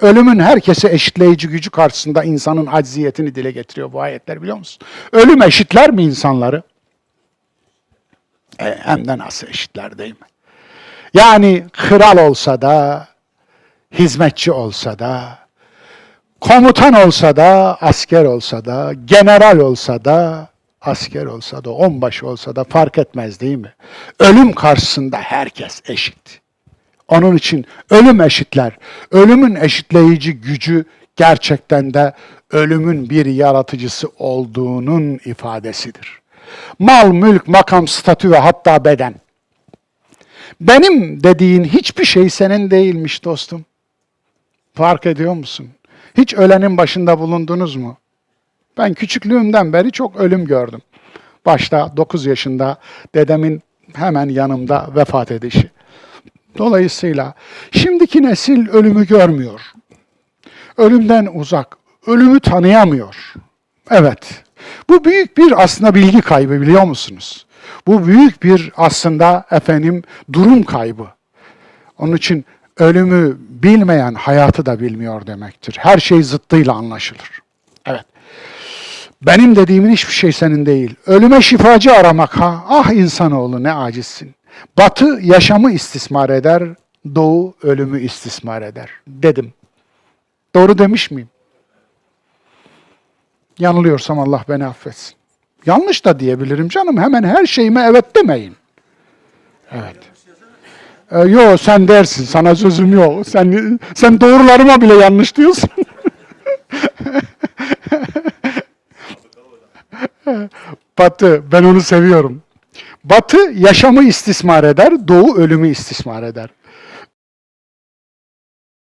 Ölümün herkese eşitleyici gücü karşısında insanın acziyetini dile getiriyor bu ayetler biliyor musun? Ölüm eşitler mi insanları? E, hem de nasıl eşitler değil mi? Yani kral olsa da, hizmetçi olsa da, komutan olsa da, asker olsa da, general olsa da, asker olsa da, onbaşı olsa da fark etmez değil mi? Ölüm karşısında herkes eşit. Onun için ölüm eşitler. Ölümün eşitleyici gücü gerçekten de ölümün bir yaratıcısı olduğunun ifadesidir. Mal, mülk, makam, statü ve hatta beden. Benim dediğin hiçbir şey senin değilmiş dostum. Fark ediyor musun? Hiç ölenin başında bulundunuz mu? Ben küçüklüğümden beri çok ölüm gördüm. Başta 9 yaşında dedemin hemen yanımda vefat edişi. Dolayısıyla şimdiki nesil ölümü görmüyor. Ölümden uzak, ölümü tanıyamıyor. Evet. Bu büyük bir aslında bilgi kaybı biliyor musunuz? Bu büyük bir aslında efendim durum kaybı. Onun için ölümü bilmeyen hayatı da bilmiyor demektir. Her şey zıttıyla anlaşılır. Evet. Benim dediğimin hiçbir şey senin değil. Ölüme şifacı aramak ha. Ah insanoğlu ne acizsin. Batı yaşamı istismar eder, doğu ölümü istismar eder dedim. Doğru demiş miyim? Yanılıyorsam Allah beni affetsin. Yanlış da diyebilirim canım. Hemen her şeyime evet demeyin. Evet. Ee, yo sen dersin. Sana sözüm yok. Sen sen doğrularıma bile yanlış diyorsun. Batı, ben onu seviyorum. Batı yaşamı istismar eder, Doğu ölümü istismar eder.